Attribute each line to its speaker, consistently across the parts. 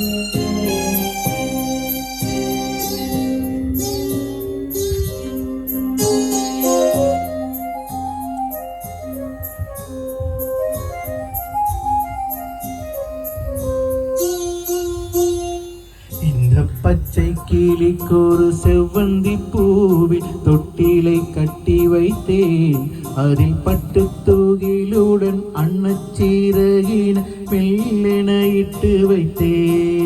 Speaker 1: இந்த கிளிக்கொரு செவ்வந்தி பூவில் தொட்டிலை கட்டி வைத்தேன். அதில் பட்டு தூகிலுடன் அன்னச்சீரகின மெல்லென இட்டு வைத்தேன்.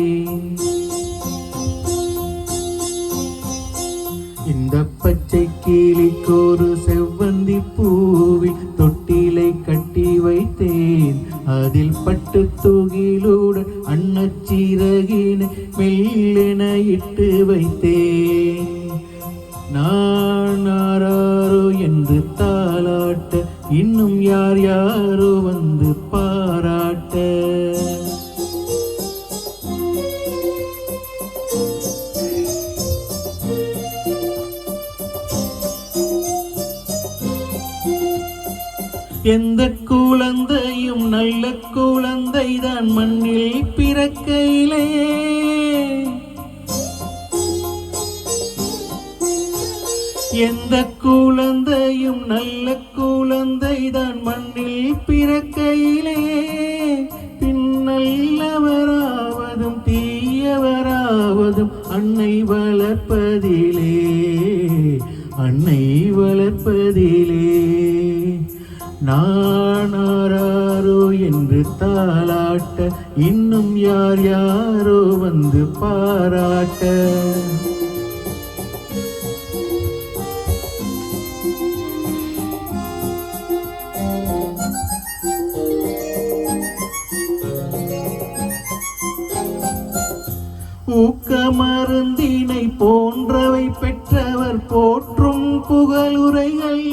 Speaker 1: மெல்லென இட்டு வைத்தேன். நான் ஆராரோ என்று தாளாட்ட இன்னும் யார் யாரோ வந்து பாராட்ட. எந்த குழந்தையும் நல்ல குழந்தைதான் மண்ணில் பிறக்கையிலே. எந்த குழந்தையும் நல்ல குழந்தை தான் மண்ணில் பிறக்கையிலே. பின்னல்லவராவதும் தீயவராவதும் அன்னை வளர்ப்பதிலே. அன்னை வளர்ப்பதிலே. நானாரோ என்று தாளாட்ட இன்னும் யார் யாரோ வந்து பாராட்ட. ஊக்க மருந்தினை போன்றவை பெற்றவர் போற்றும் புகழுரைகள்.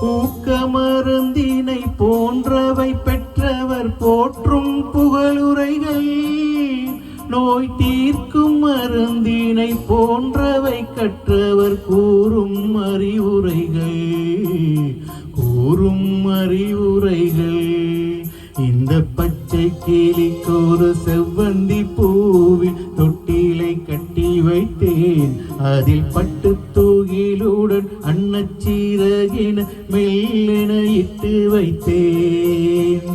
Speaker 1: ஊக்க மருந்தினை போன்றவை பெற்றவர் போற்றும் புகழுரைகள். நோய் தீர்க்கும் மருந்தினை போன்றவை கற்றவர் கூறும் அறிவுரைகள். கூறும் அறிவுரைகள். பச்சை கிளிக்கு ஒரு செவ்வந்தி பூவில் தொட்டிலை கட்டி வைத்தேன். அதில் பட்டு தூகிலுடன் அன்னச்சீரகின மெல்லென இட்டு வைத்தேன்.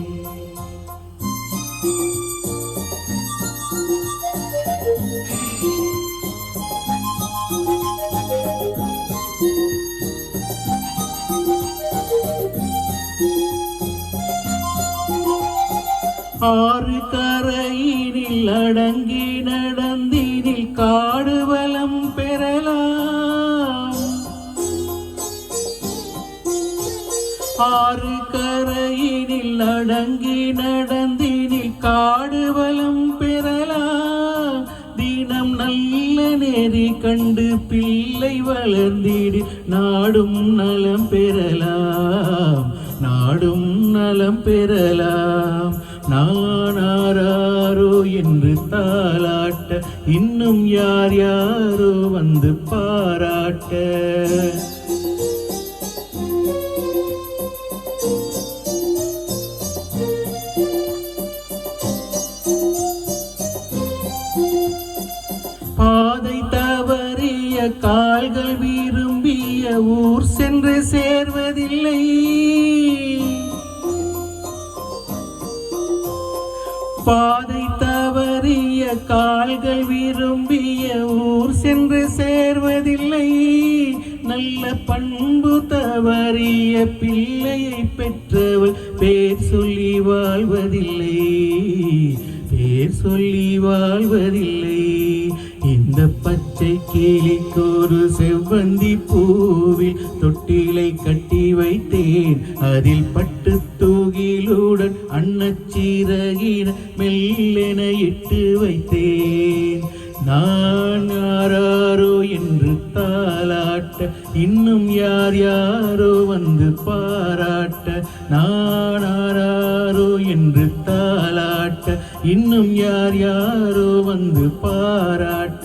Speaker 1: ஆறு கரையினில் அடங்கி நடந்தினில் காடு வளம் பெறலாம். ஆறு கரையினில் அடங்கி நடந்தினில் காடு வளம் பெறலாம். தினம் நல்ல நெறி கண்டு பிள்ளை வளர்ந்திடு நாடும் நலம் பெறலாம். நாடும் நலம் பெறலாம். நானாரோ என்று தாளாட்ட இன்னும் யார் யாரோ வந்து பாராட்ட. பாதை தவறிய கால்கள் விரும்பிய ஊர் சென்று சேர்வதில்லை. பாதை தவறிய கால்கள் விரும்பிய ஊர் சென்று சேர்வதில்லை. நல்ல பண்பு தவறிய பிள்ளையை பெற்றவள் பேர் சொல்லி வாழ்வதில்லை. பேர் சொல்லி வாழ்வதில்லை. இந்த பச்சை கிளிக்கு செவ்வந்தி பூவில் தொட்டிலை கட்டி வைத்தேன். அதில் பட்டு தூகிலுடன் அன்னச்சீரகின மெல்லென இட்டு வைத்தேன். நான் யாராரோ என்று தாளாட்ட இன்னும் யார் யாரோ வந்து பாராட்ட நான் ஆராரோ என்று தாளாட்ட இன்னும் யார் யாரோ வந்து பாராட்ட